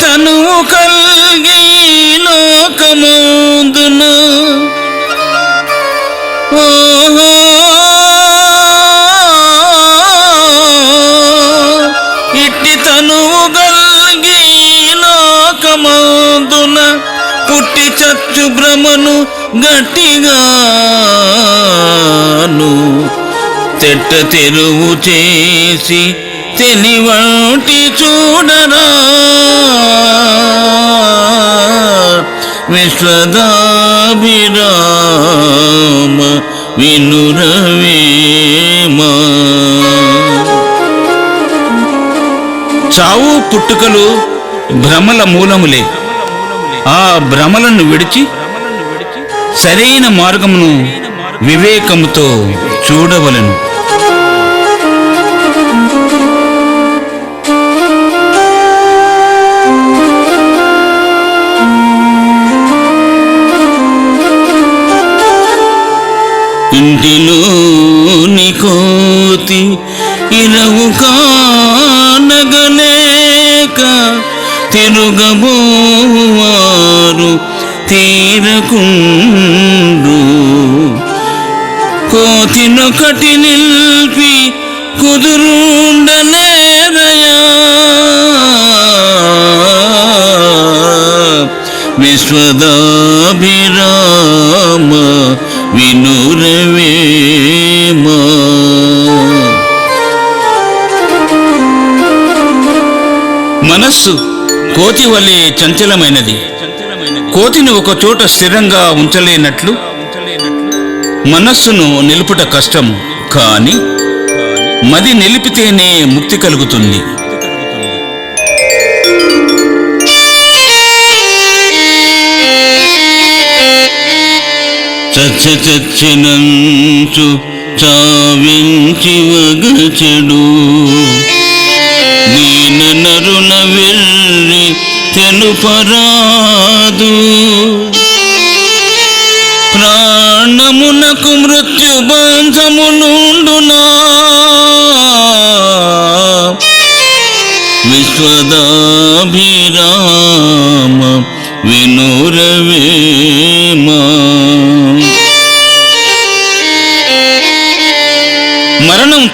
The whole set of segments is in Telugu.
తనువు కల్గి లోకమందున. ఓహో. ఇట్టి తనువు గల్గి లోకమందున పుట్టి చచ్చు భ్రమను గట్టిగాను. తెట్ట తెరువు చేసి తెలివంటి చూడరా. విశ్వదాభిరామ వినురవేమా. చావు పుట్టుకలు భ్రమల మూలములే. ఆ భ్రమలను విడిచి సరైన మార్గమును వివేకముతో చూడవలను. ఇంటిలోని కోతి ఇరవు కానగలేక తిరుగబోవారు తీరకుండు. కోతినొకటి నిల్పి కుదురుండలేరయా విశ్వదాభిరామ వినురవేమా మనస్సు కోతి వలె చంచలమైనది. కోతిని ఒక చోట స్థిరంగా ఉంచలేనట్లు మనస్సును నిలుపుట కష్టం కానీ మది నిలిపితేనే ముక్తి కలుగుతుంది. చచ్చ చచ్చినంచు చావించి వగచెడు. దీన వెళ్ళి వెర్రి తెలుపరాదు ప్రాణమునకు మృత్యు బంధములుండునా విశ్వదాభిరామ వినురవేమా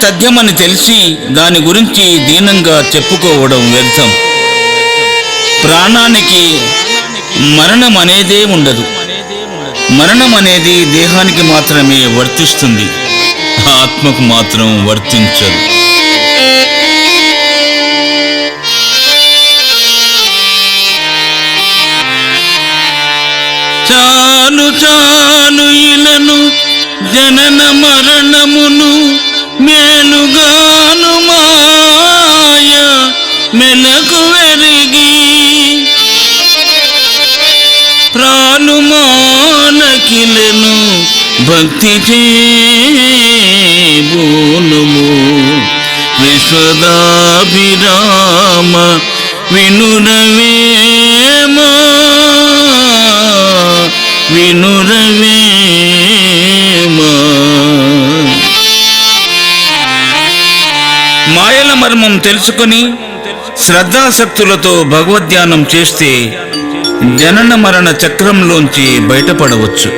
తథ్యమని తెలిసి దాని గురించి దీనంగా చెప్పుకోవడం వ్యర్థం. ప్రాణానికి మరణం అనేదే ఉండదు. మరణం అనేది దేహానికి మాత్రమే వర్తిస్తుంది. ఆత్మకు మాత్రం వర్తించదు. చాలు చాలు ఇలను జనన మరణమును మేలుగాను మాయ మెలకు వెరిగి ప్రాణు మానకిలను భక్తి చేబోనుము. విశ్వదాభిరామ వినురవేమా? వినురవేమా మర్మం తెలుసుకొని శ్రద్ధాశక్తులతో భగవద్ధ్యానం చేస్తే జనన మరణ చక్రంలోంచి బయటపడవచ్చు.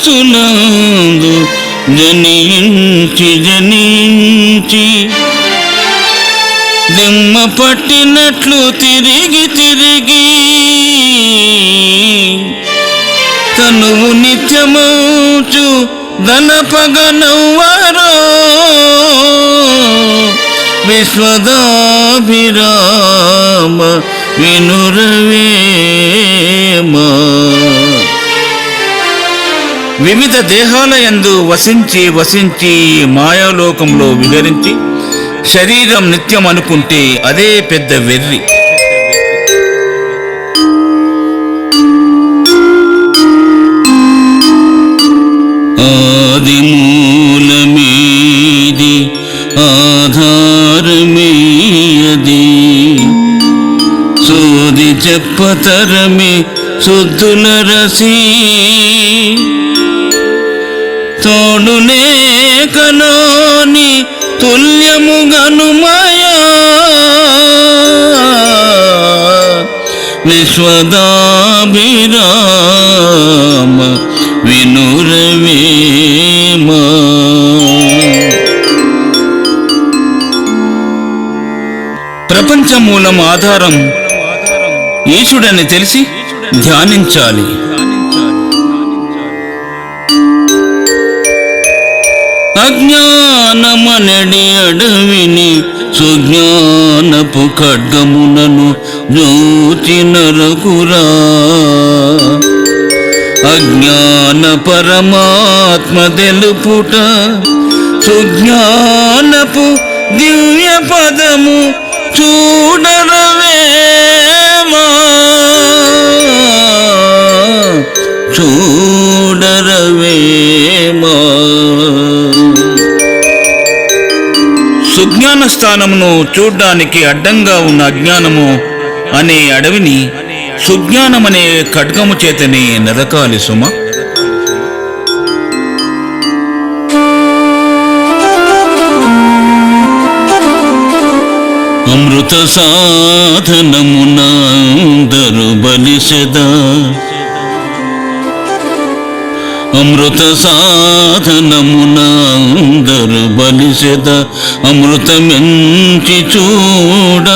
జంతురాసులందు జనించి జనించి దిమ్మ పట్టినట్లు తిరిగి తిరిగి తనువు నిత్యమౌచు దనపగనవ్వరో విశ్వదాభిరామ వినురవేమ. వివిధ దేహాలయందు వసించి వసించి మాయాలోకంలో విహరించి శరీరం నిత్యం అనుకుంటే అదే పెద్ద వెర్రి. ఆది మూలమేది ఆధారమేయది. సోది చెప్పతరమే శుద్ధుల రసి. తోడునే కలోని తుల్యము గనుమయా విశ్వదాభిరామ వినురవేమా ప్రపంచ మూలం ఆధారం. ఈశుడని తెలిసి ధ్యానించాలి. అజ్ఞానమనడి అడవిని సుజ్ఞానపు ఖడ్గమునను జ్యోతిన రఘురా అజ్ఞాన పరమాత్మ తెలుపుట సుజ్ఞానపు దివ్య పదము చూడరవేమా? చూడరవేమా? సుజ్ఞాన స్థానమును చూడ్డానికి అడ్డంగా ఉన్న అజ్ఞానము అనే అడవిని సుజ్ఞానమనే ఖడ్గము చేతనే నరకాలి సుమ. అమృత సాధనమునందరు బలిసెదా అమృత సాధనమునందరు బలిసెద అమృతమెంచి చూడ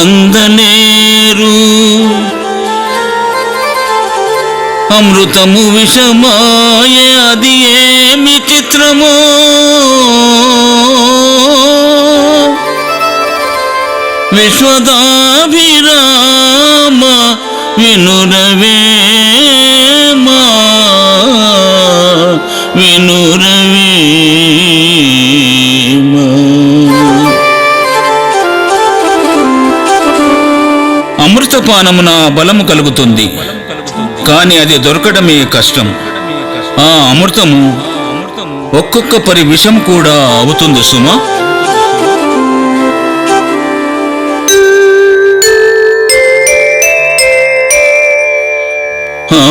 అందనేరు. అమృతము విషమాయే అది ఏమి చిత్రము? విశ్వదాభిరామ వినురవేమా వినురవేమా అమృతపానమున బలము కలుగుతుంది. కానీ అది దొరకడమే కష్టం. ఆ అమృతము ఒక్కొక్క పరి విషం కూడా అవుతుంది సుమా. ఆ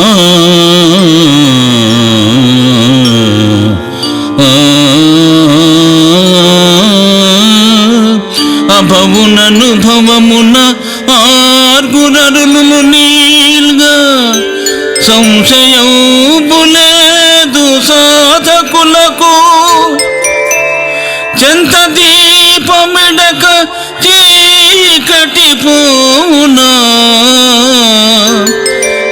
చీకటి పూనా?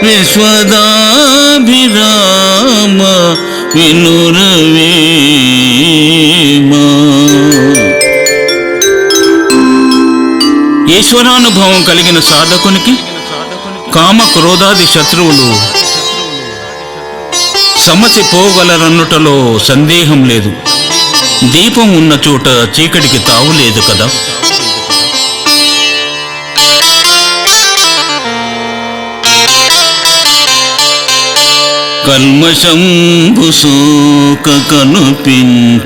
విశ్వదాభిరామ వినురవేమా? ఈశ్వరానుభవం కలిగిన సాధకునికి కామ క్రోధాది శత్రువులు సమసి పోగలరన్నుటలో సందేహం లేదు. దీపం ఉన్న చోట చీకటికి తావు లేదు కదా? కల్మషంబు సూక కనుపింపదెందులు?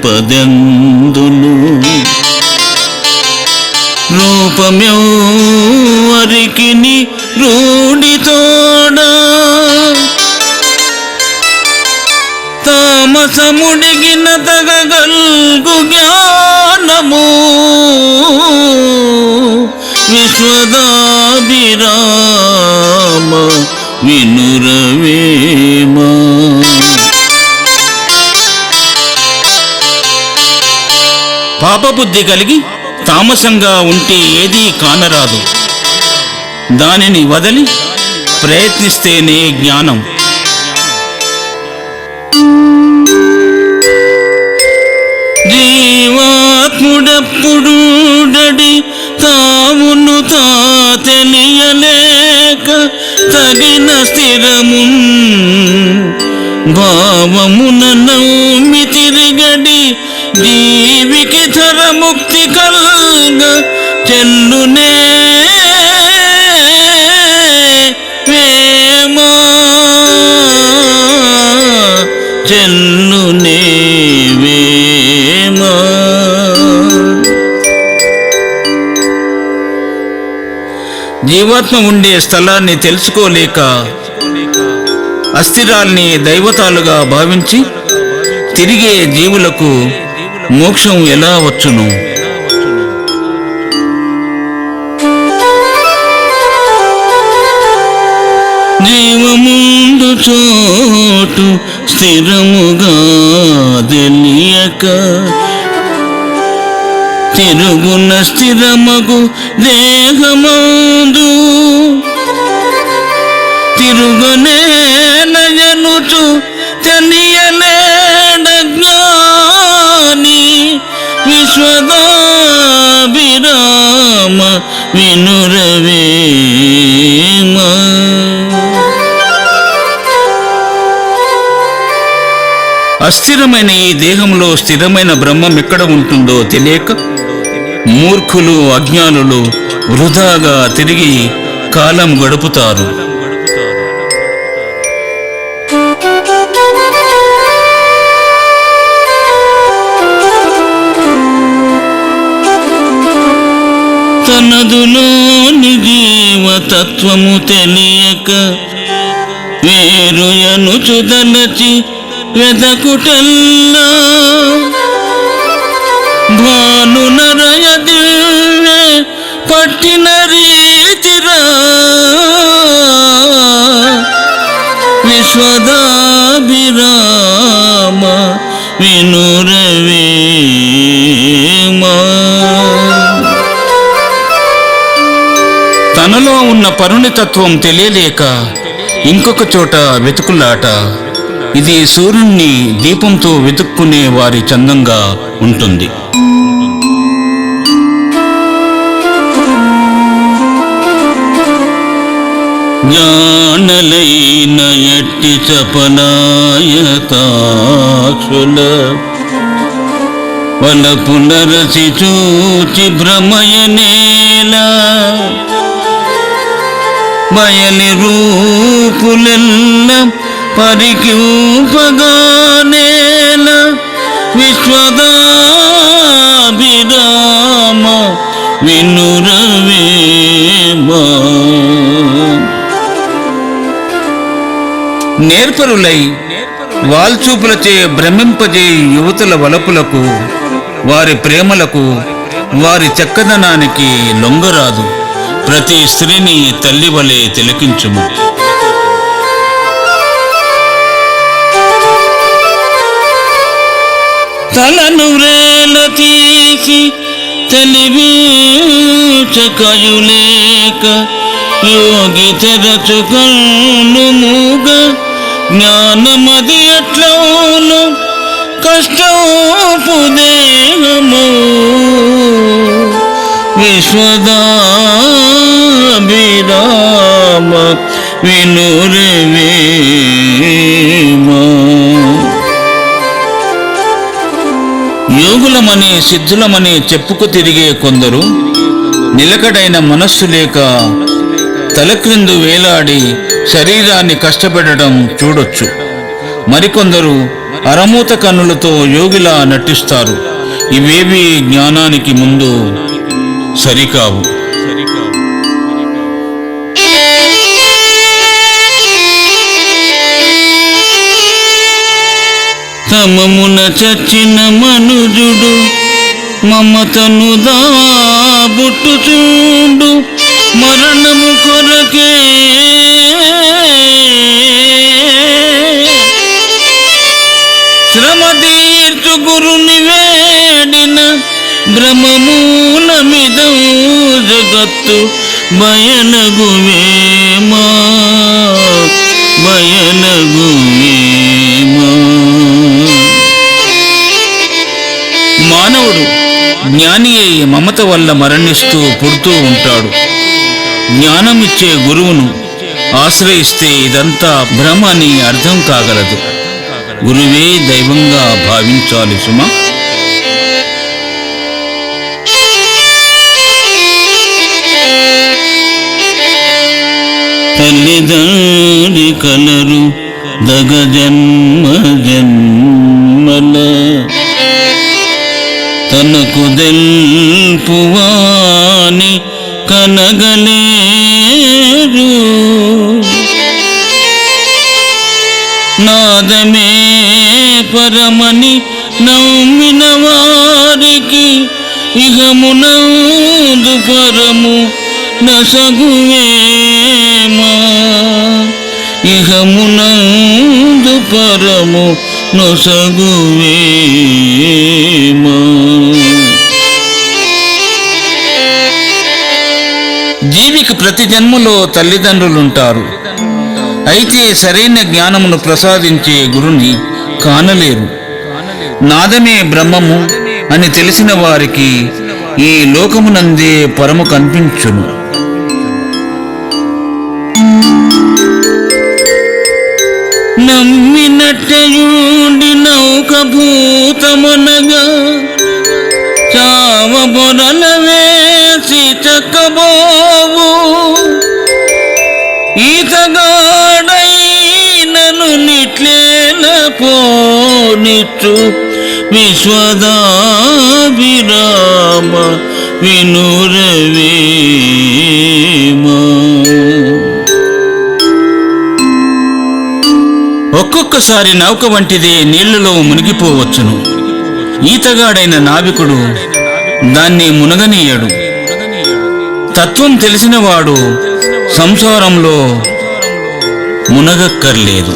రూపమెవరికిని రూఢితోడా? తామసముడిగిన తగగల్గు జ్ఞానము విశ్వదాభిరామ వినురవేమా? పాపబుద్ధి కలిగి తామసంగా ఉంటే ఏదీ కానరాదు. దానిని వదలి ప్రయత్నిస్తేనే జ్ఞానం. జీవాత్ముడప్పుడూడడి తావును తా తెలియలే తగిన స్థిరము భావమున నౌమి తిరిగడి జీవికి ధర ముక్తి కల్గ చెల్లునే. వేమా జీవాత్మ ఉండే స్థలాన్ని తెలుసుకోలేక అస్థిరాల్ని దైవతాలుగా భావించి తిరిగే జీవులకు మోక్షం ఎలా వచ్చును? జీవముందు చోటు స్థిరముగా తెలియక తిరుగున స్థిరమగు దేహమందు. తిరుగునేలయనుచు తెలియలేడ జ్ఞాని విశ్వదాభిరామ వినురవేమ. అస్థిరమైన ఈ దేహంలో స్థిరమైన బ్రహ్మం ఎక్కడ ఉంటుందో తెలియక మూర్ఖులు అజ్ఞానులు వృధాగా తిరిగి కాలం గడుపుతారు. తనదులోని జీవతత్వము తెలియక వేరు ఎనుచుదలచి వెదకుటల్లా భాను నరయదిల్లే పట్టిన రీతిరా. విశ్వదాభిరామ వినురవేమా. తనలో ఉన్న పరుణితత్వం తెలియలేక ఇంకొక చోట వెతుకులాట. ఇది సూర్యుణ్ణి దీపంతో వెతుక్కునే వారి చందంగా ఉంటుంది. జ్ఞానలైన ఎట్టి చపనాయతాక్షుల వల పునరసి చూచి భ్రమయనేలా బయలి రూపులెల్లం పరికింపగానేల విశ్వదాభిరామ వినురవేమా. నేర్పరులై వాల్చూపులచే భ్రమింపజే యువతుల వలపులకు వారి ప్రేమలకు వారి చక్కదనానికి లొంగరాదు. ప్రతి స్త్రీని తల్లి వలె తిలకించుము. తలను రేల తీసి తెలివీచకయులేక యోగి తెరచు కన్ను మూగ జ్ఞానమది ఎట్లవును కష్టపు దేహము? విశ్వదాభిరామ వినురవేమా యోగులమని సిద్ధులమని చెప్పుకు తిరిగే కొందరు నిలకడైన మనస్సు లేక తలక్రిందు వేలాడి శరీరాన్ని కష్టపెట్టడం చూడొచ్చు. మరికొందరు అరమూత కన్నులతో యోగిలా నటిస్తారు. ఇవేవి జ్ఞానానికి ముందు సరికావు. తమమున చచ్చిన మనుజుడు మమతను దాబుట్టు చూడు మరణము కొరకే శ్రమ తీర్చు గురుని వేడిన భ్రమమూలమిదం జగత్తు బయలగువేమా భయనగువే మానవుడు జ్ఞాని అయి మమత వల్ల మరణిస్తూ పుడుతూ ఉంటాడు. జ్ఞానమిచ్చే గురువును ఆశ్రయిస్తే ఇదంతా భ్రమ అని అర్థం కాగలదు. గురువే దైవంగా భావించాలి సుమా. తల్లిదండ్రి కలరు దగ జన్మ జన్మల. తనకు దెల్పువాని కనగలేరు. నాదమే పరమని నమ్మిన వారికి ఇహమునందు పరము నసగువేమా? ఇహమునందు పరము నొసగువేమా? జన్మలో తల్లిదండ్రులుంటారు. అయితే సరైన జ్ఞానమును ప్రసాదించే గురుని కానలేరు. నాదమే బ్రహ్మము అని తెలిసిన వారికి ఈ లోకమునందే పరము కనిపించును. నమ్మినట్టయుండి నౌక భూతమునగా చావ బొరల వేసి చక్కబోవు. ఈతగాడైనను నిట్లేన పోనిచ్చు. విశ్వదాభిరామ వినురవేమా. ఒక్కొక్కసారి నౌక వంటిదే నీళ్ళలో మునిగిపోవచ్చును. ఈతగాడైన నావికుడు దాన్ని మునగనీయడు. తత్వం తెలిసినవాడు సంసారంలో మునగక్కర్లేదు.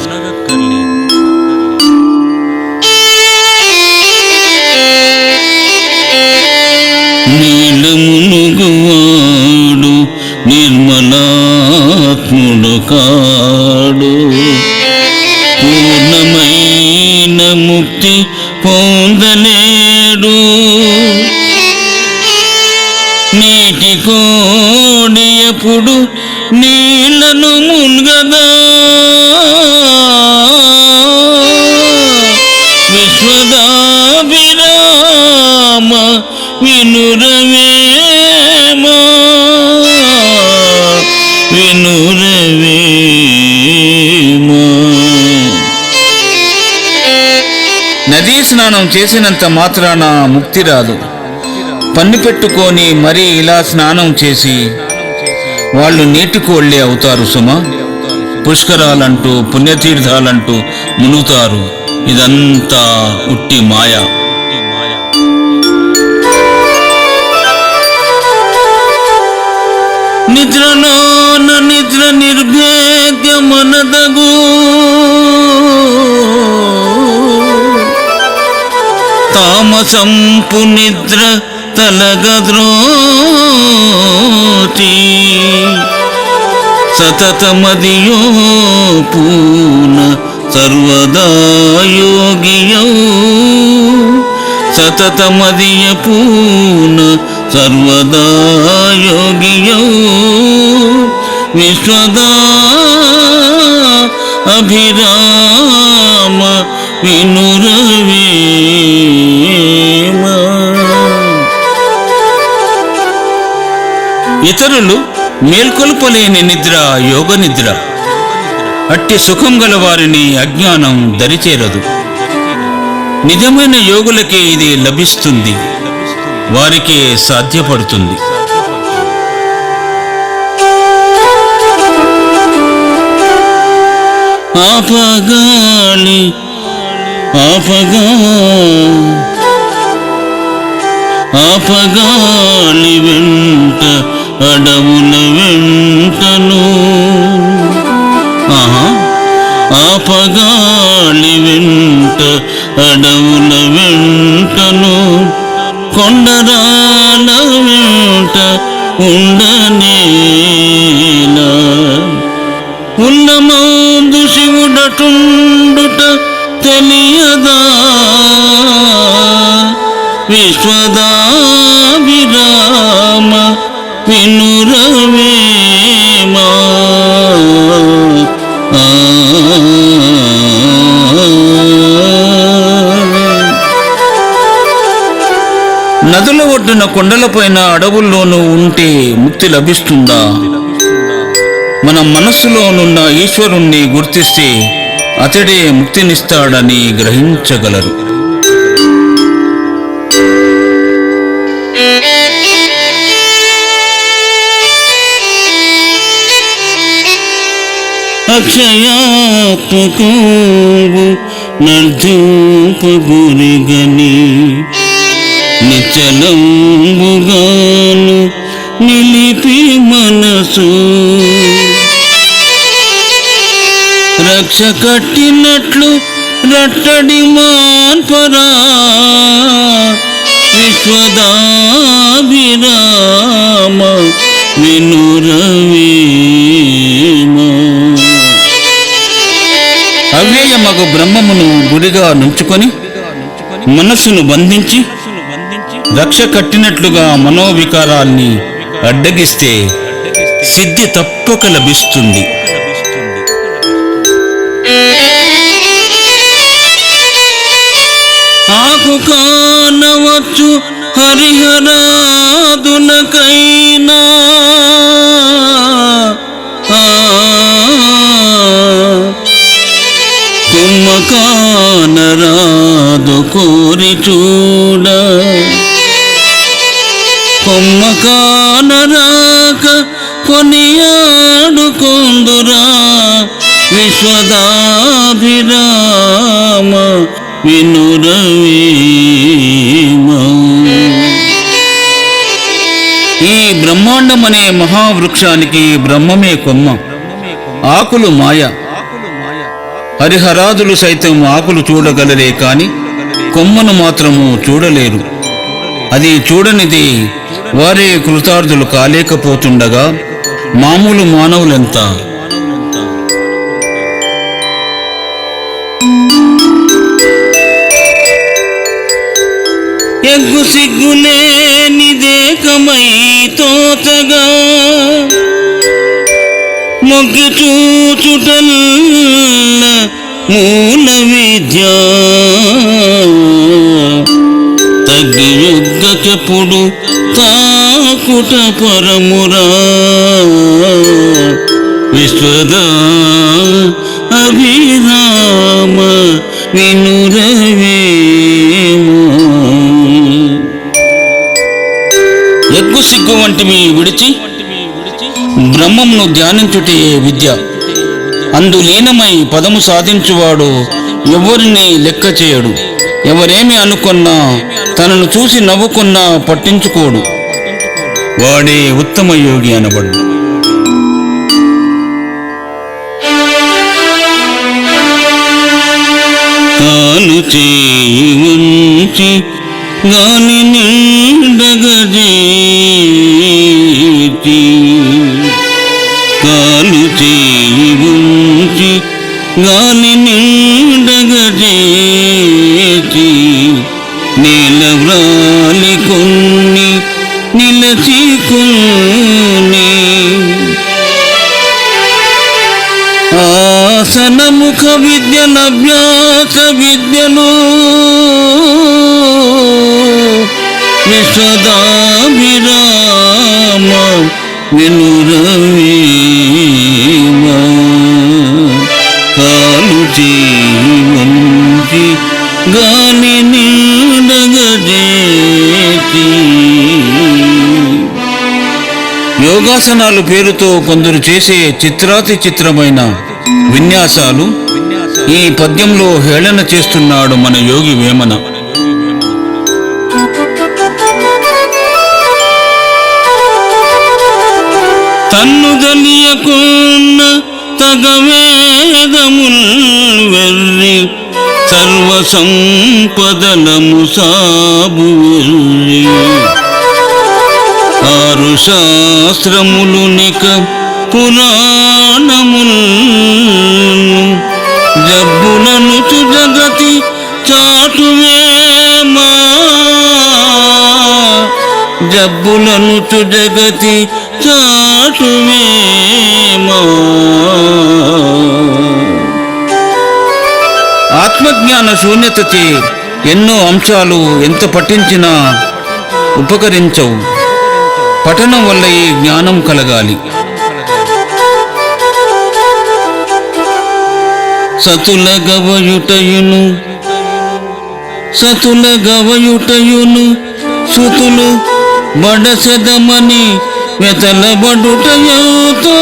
నీళ్ళు మునుగువాడు నిర్మలాత్ముడు కాడు పూర్ణమైన ముక్తి పొందలేడు. నీటి కోడి ఎప్పుడు నీళ్ళను మున్గదా? స్నానం చేసినంత మాత్రాన ముక్తి రాదు. పన్ను పెట్టుకొని మరీ ఇలా స్నానం చేసి వాళ్ళు నీటికోళ్ళే అవుతారు సుమ. పుష్కరాలంటూ పుణ్యతీర్థాలంటూ మునుగుతారు. ఇదంతా ఉట్టి మాయ. నిద్రలో నిద్ర నిర్భేద్యమనదగు. తామసంపు నిద్ర తలగద్రోతి. సతతమదియో పూన సర్వదా యోగియౌ. సతతమదియ పూన సర్వదా యోగియౌ. విశ్వదా అభిరామ వినురవేమ ఇతరులు మేల్కొల్పలేని నిద్ర యోగ నిద్ర. అట్టి సుఖం గల వారిని అజ్ఞానం దరిచేరదు. నిజమైన యోగులకే ఇది లభిస్తుంది. వారికే సాధ్యపడుతుంది. ఆపగాలి ఆపగా ఆపగాలి వెంట అడవుల వెంటను. ఆహా ఆపగాలి వెంట అడవుల వెంటను. కొండరాల వెంట ఉండనేలా ఉన్నమందు శివుడటుండుట వినురవేమా నదుల ఒడ్డున కొండలపైన అడవుల్లోనూ ఉంటే ముక్తి లభిస్తుందా? మన మనస్సులోనున్న ఈశ్వరుణ్ణి గుర్తిస్తే అతడే ముక్తినిస్తాడని గ్రహించగలరు. అక్షయాత్మకంబు నర్ధింపగురిగని నిశ్చలంబుగాను నిలిపి మనసు. రక్ష కట్టినట్లు రట్టడి మాన్పరా విశ్వదాభిరామ వినురవేమా. అవ్యయమగు బ్రహ్మమును గుడిగా నుంచుకొని మనస్సును బంధించి రక్ష కట్టినట్లుగా మనోవికారాల్ని అడ్డగిస్తే సిద్ధి తప్పక లభిస్తుంది. ఆకు కానవచ్చు హరిహరాదునకైనా. ఆ, కానరాదు కోరి చూడ. కొమ్మ కానరాక కొనియాడుకుందురా విశ్వదాభిరామ వినురవి ఈ బ్రహ్మాండం అనే మహావృక్షానికి బ్రహ్మమే కొమ్మ. ఆకులు మాయ. హరిహరాదులు సైతం ఆకులు చూడగలరే కాని కొమ్మను మాత్రము చూడలేరు. అది చూడనిది వారే కృతార్థులు కాలేకపోతుండగా మామూలు మానవులెంత? ఎగ్గు సిగ్గులేనిదేకమై తోతగా మొగ్గు చూచుటల్ మూల విద్య తగ్గి యుగ్గకెప్పుడు తాకుట పరమురా విశ్వద అభిరామ వినురవేమో ఎగ్గు సిగ్గు వంటివి విడిచి బ్రహ్మమును ధ్యానించుటే విద్య. అందు లీనమై పదము సాధించువాడు ఎవరిని లెక్క చేయడు. ఎవరేమి అనుకున్నా తనను చూసి నవ్వుకున్నా పట్టించుకోడు. వాడే ఉత్తమ యోగి అనబడు. తాను కాలు గాలి నిండగజేటి నీల వ్రాలి కొన్ని నిలచి కొన్ని ఆసనముఖ విద్యనభ్యాస విద్యను విశ్వదాభిరామ వినురవీ కాలు గాలి నీడగజేతి యోగాసనాలు పేరుతో కొందరు చేసే చిత్రాతి చిత్రమైన విన్యాసాలు ఈ పద్యంలో హేళన చేస్తున్నాడు మన యోగి వేమన. తన్ను గలియకున్న తగవేదముల్ వెర్రి సర్వ సంపదలము సాబు వెర్రి. ఆరు శాస్త్రములు నిక పురాణముల్ జబ్బులను జగతి చాటువేమా జబ్బులను జగతి చాటువేమా ఆత్మజ్ఞాన శూన్యతచే ఎన్నో అంశాలు ఎంత పఠించినా ఉపకరించవు. పఠనం వల్ల ఈ జ్ఞానం కలగాలి. సతుల గవయుటయును సతుల గవయుటయును సుతులు బడసెదమని వెతలబడుటయుతో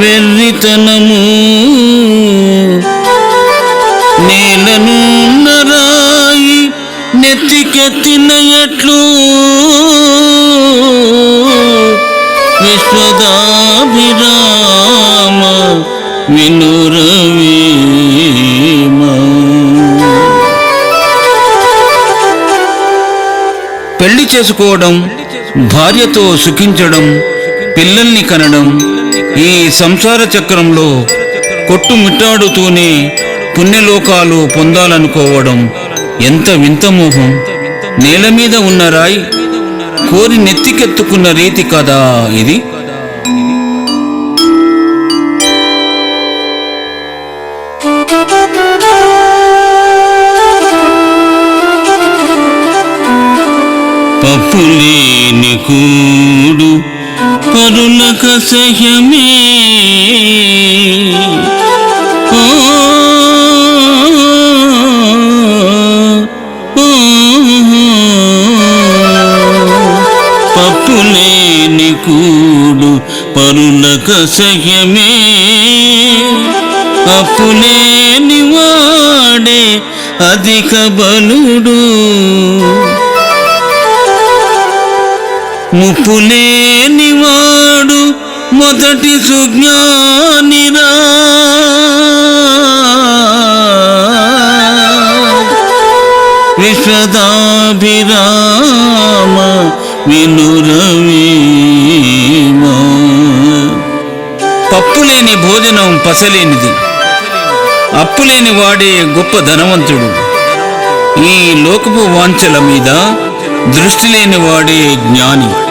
వెర్రితనము. నేలను నరాయి నెత్తికెత్తినట్లు విశ్వదాభిరామ వినురవి పెళ్ళి చేసుకోవడం భార్యతో సుఖించడం పిల్లల్ని కనడం ఈ సంసార చక్రంలో కొట్టుమిట్టాడుతూనే పుణ్యలోకాలు పొందాలనుకోవడం ఎంత వింత మోహం. నేల మీద ఉన్న రాయి కోరి నెత్తికెత్తుకున్న రీతి కదా ఇది? పప్పులేని కూడు పరులక సహ్యమే కూడు పరులక సహ్యమే అప్పులేని వాడే అధిక బలుడు. ముప్పులేని వాడు మొదటి సుజ్ఞానిరా. విశ్వదాభిరామ వినురవీ. పప్పులేని భోజనం పసలేనిది. అప్పులేని వాడే గొప్ప ధనవంతుడు. ఈ లోకపు వాంఛల మీద దృష్టి లేని వాడే జ్ఞాని.